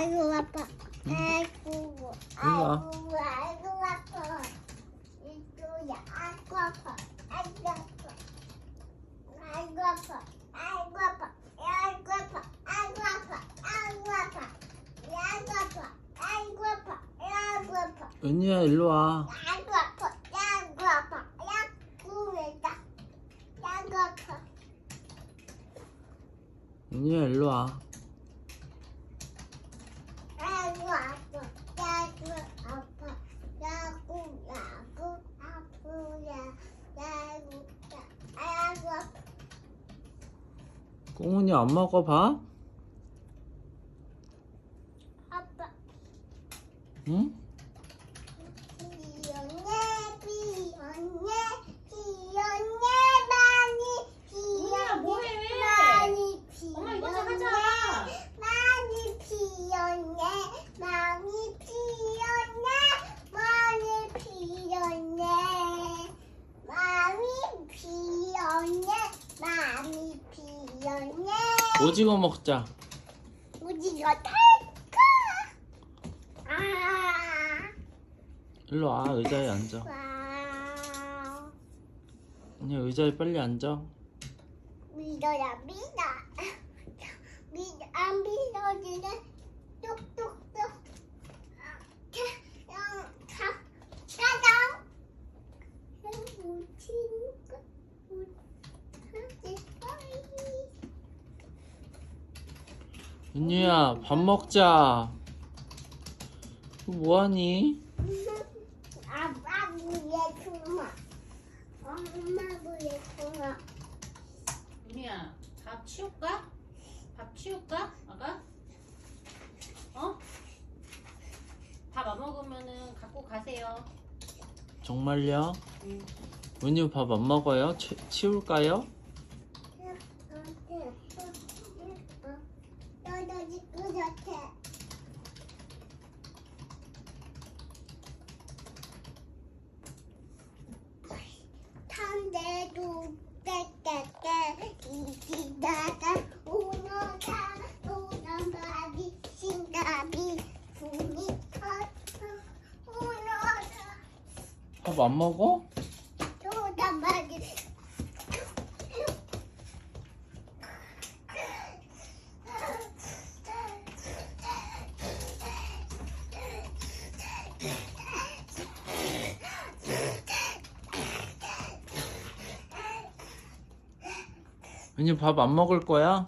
아이고 아파. 아이고 와. 아이고 아이고 아파. 이쪽이야. 아이고 아파. 아이고 아파. 아이고 아파. 아이고 아파. 아이고 아파. 아이고 아파. 아이고 아파. 아이고 아파. 아이고 아파. 아이고 아파. 은유야 일로 와. 아이고 아파. 아이고 아파. 아이고 왜다. 아이고 아파. 은유야 일로 와. 아이고 아파. 아이고 아파. 아이고 아이고 아프야. 아이고 아이고 아파. 꽁은이 안 먹어 밥? 아빠. 응? 비었네 오징어 먹자. 오징어 탈까 아 일로 와 의자에 앉아. 와. 은유 의자에 빨리 앉아. 믿어야 믿어. 믿어 안 믿어지네. 은유야 밥 먹자. 뭐하니? 아빠 위에 통화. 엄마 위에 통화. 은희야, 밥 치울까? 밥 치울까? 아가? 어? 밥 안 먹으면은 갖고 가세요. 정말요? 응. 은유 밥안 먹어요? 치, 치울까요? 떨어질 것 같아. 탄대도 깨깨깨 이기다가 오너가 오너가비 신가비 분이 커서 오너가 밥 안 먹어? 도다마기 은유 밥 안 먹을 거야?